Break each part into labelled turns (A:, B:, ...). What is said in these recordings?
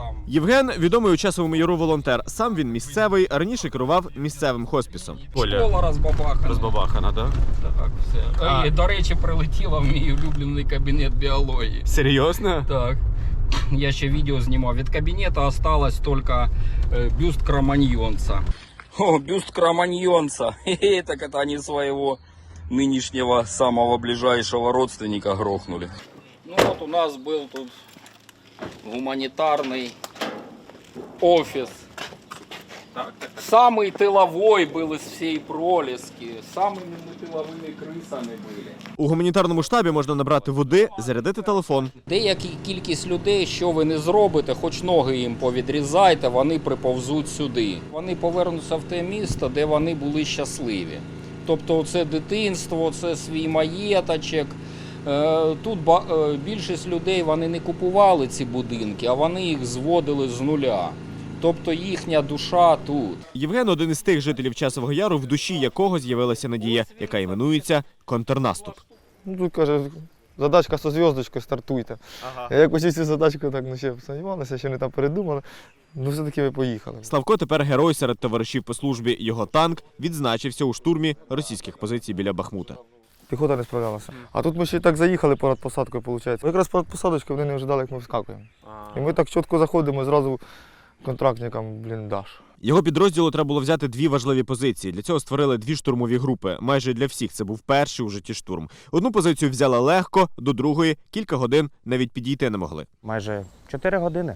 A: там.
B: Євген відомий у часовому яру волонтер. Сам він місцевий, раніше керував місцевим хоспісом.
A: Школа розбабахана.
B: розбабахана, да?
A: Так, все.
B: А.
A: І, до речі, прилетіла в мій улюблений кабінет біології.
B: Серйозно?
A: Так. Я ще відео знімав. Від кабінету осталось тільки е, бюст кроманьйонца. О, бюст кроманьйонца. Хе-хе, так это они своего нынешнего самого ближайшего родственника грохнули. Ну вот у нас был тут гуманитарный офис. Самый тыловой был из всей пролески. Самыми мы тыловыми крысами были.
B: У гуманітарному штабі можна набрати води, зарядити телефон.
A: Деякі кількість людей, що ви не зробите, хоч ноги їм повідрізайте, вони приповзуть сюди. Вони повернуться в те місто, де вони були щасливі. Тобто, це дитинство, це свій маєточок. Е, Тут е, більшість людей вони не купували ці будинки, а вони їх зводили з нуля. Тобто їхня душа тут.
B: Євген один із тих жителів часового яру, в душі якого з'явилася надія, яка іменується контрнаступ.
C: Ну, тут каже, задачка со зв'язочкою стартуйте. Я якось із цією задачкою так ну, ще сумнівалися, ще не там передумали. Ну, все-таки ми поїхали.
B: Славко тепер герой серед товаришів по службі. Його танк відзначився у штурмі російських позицій біля Бахмута.
C: Піхота не справлялася. А тут ми ще й так заїхали перед посадкою, виходить. Якраз перед посадочкою вони не ожидали, як ми вскакуємо. І ми так чітко заходимо, і зразу контрактникам бліндаж.
B: Його підрозділу треба було взяти дві важливі позиції. Для цього створили дві штурмові групи. Майже для всіх це був перший у житті штурм. Одну позицію взяли легко, до другої кілька годин навіть підійти не могли.
D: майже 4 години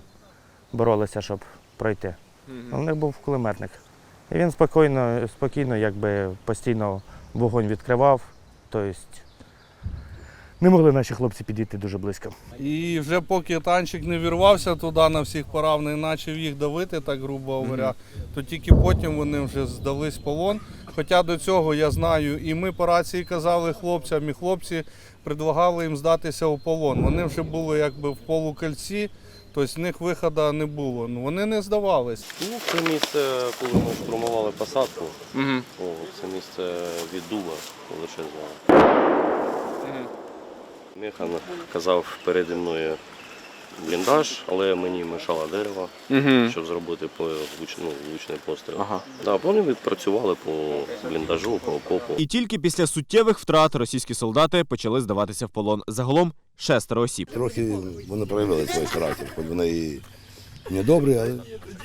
D: боролися, щоб пройти. У них був кулеметник. І він спокійно, спокійно якби постійно вогонь відкривав. Тобто не могли наші хлопці підійти дуже близько.
E: І вже поки танчик не вірвався туди на всіх парав, не почав їх давити, так грубо говоря, то тільки потім вони вже здались полон. Хоча до цього я знаю, і ми по рації казали хлопцям, і хлопці предлагали їм здатися у полон. Вони вже були якби в полукольці, тобто з них виходу не було. Ну вони не здавались.
F: Ну, це місце, коли ми штурмували посадку,
A: Угу.
F: о, це місце від дуба величезного. Механ казав переді мною бліндаж, але мені мешало дерево, щоб зробити по влуч- ну, влучний постріл.
B: Ага.
F: Да, вони відпрацювали по бліндажу, по окопу.
B: І тільки після суттєвих втрат російські солдати почали здаватися в полон. Загалом шестеро осіб.
G: Трохи вони проявили свій характер, хоч вони і недобрі, але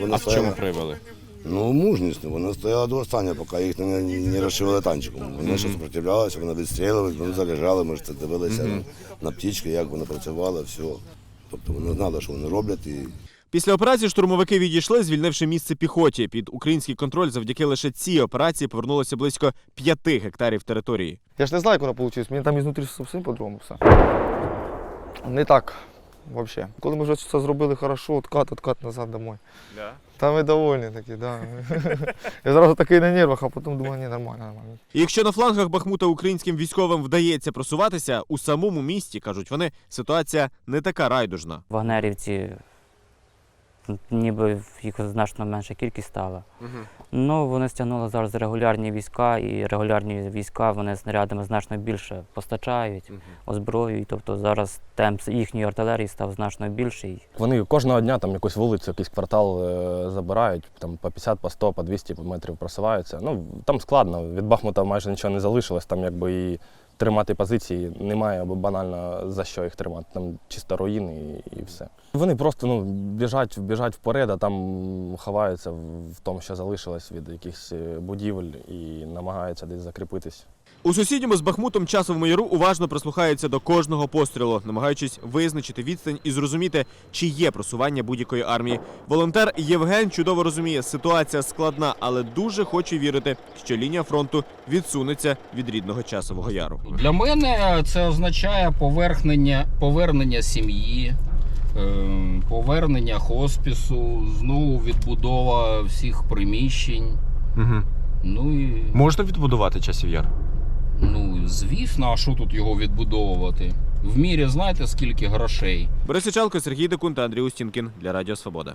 G: вони чому
B: проявили?
G: Ну, мужність, вона стояла до останнього, поки їх не, не розшивали танчиком. Вони ще сопротивлялися, вони відстрілювали, вони заряджали, ми ж це дивилися на, на птічки, як вони працювали, все. Тобто вони знали, що вони роблять. І...
B: Після операції штурмовики відійшли, звільнивши місце піхоті. Під український контроль завдяки лише цій операції повернулося близько п'яти гектарів території.
C: Я ж не знаю, як воно вийшло. Мені там ізнутрі зовсім по-другому все. Не так взагалі. Коли ми вже все зробили хорошо, откат, откат назад домой. Та ми довольні такі, да. Я зразу такий на нервах, а потім думаю, ні, нормально, нормально.
B: І якщо на флангах Бахмута українським військовим вдається просуватися, у самому місті кажуть вони, ситуація не така райдужна.
D: Вагнерівці, ніби їх значно менша кількість стала. Ну, вони стягнули зараз регулярні війська, і регулярні війська вони снарядами значно більше постачають, озброюють. Тобто зараз темп їхньої артилерії став значно більший.
H: Вони кожного дня там якусь вулицю, якийсь квартал е, забирають, там по 50, по 100, по 200 метрів просуваються. Ну там складно. Від Бахмута майже нічого не залишилось, там якби і тримати позиції немає, або банально за що їх тримати. Там чисто руїни і, і все. Вони просто ну, біжать, біжать вперед, а там ховаються в тому, що залишилось від якихось е, будівель і намагаються десь закріпитись.
B: У сусідньому з Бахмутом часовому яру уважно прислухаються до кожного пострілу, намагаючись визначити відстань і зрозуміти, чи є просування будь-якої армії. Волонтер Євген чудово розуміє, ситуація складна, але дуже хоче вірити, що лінія фронту відсунеться від рідного часового яру.
A: Для мене це означає повернення, повернення сім'ї, е, повернення хоспісу, знову відбудова всіх приміщень.
B: Угу.
A: Ну і
B: Можна відбудувати часів яр?
A: Ну, звісно, а що тут його відбудовувати? В мірі знаєте скільки грошей?
B: Борис Чалко, Сергій Декун та Андрій Устінкін для Радіо Свобода.